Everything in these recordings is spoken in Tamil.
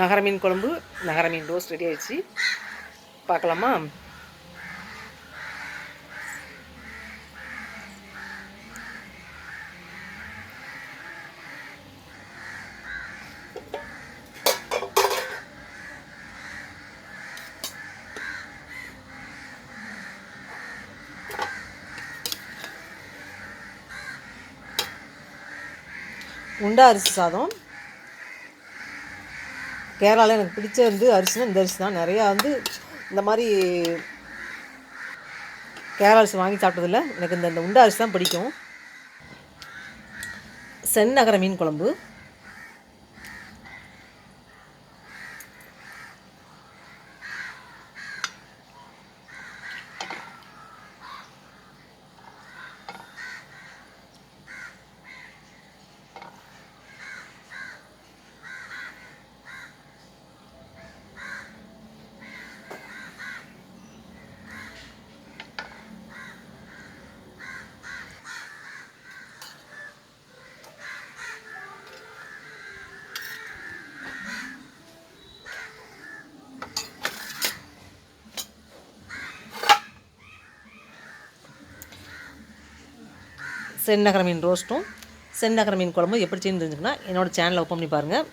நகர மீன் குழம்பு நகர மீன் ரோஸ்ட் ரெடி ஆயிடுச்சு. பார்க்கலாமா? உண்டா அரிசி சாதம். கேரளாவில் எனக்கு பிடிச்ச வந்து அரிசினா இந்த அரிசி தான். நிறையா வந்து இந்த மாதிரி கேரளா அரிசி வாங்கி சாப்பிட்டதில்ல. எனக்கு இந்த இந்த உண்டை அரிசி தான் பிடிக்கும். செந்நகர மீன் குழம்பு. சென்னகர மீன் ரோஸ்ட்டும் சென்னகர மீன் குழம்பும் எப்படி செய்யணும் தெரிஞ்சுக்கன்னா என்னோடய சேனலை ஓப்பன் பண்ணி பாருங்கள்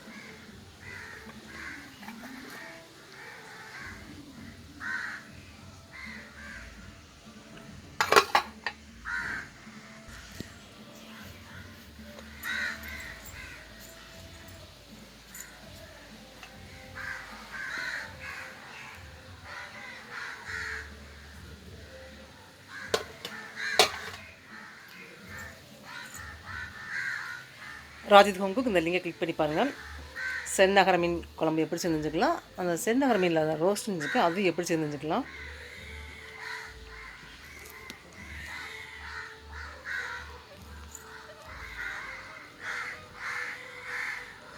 ராஜித் ஹோங்குக்கு இந்த லிங்கை கிளிக் பண்ணி பாருங்கள் செந்நகர மீன் குழம்பு எப்படி செஞ்சுக்கலாம்? அந்த செந்நகர மீனில் ரோஸ்ட் செஞ்சுக்க அது எப்படி செஞ்சுக்கலாம்?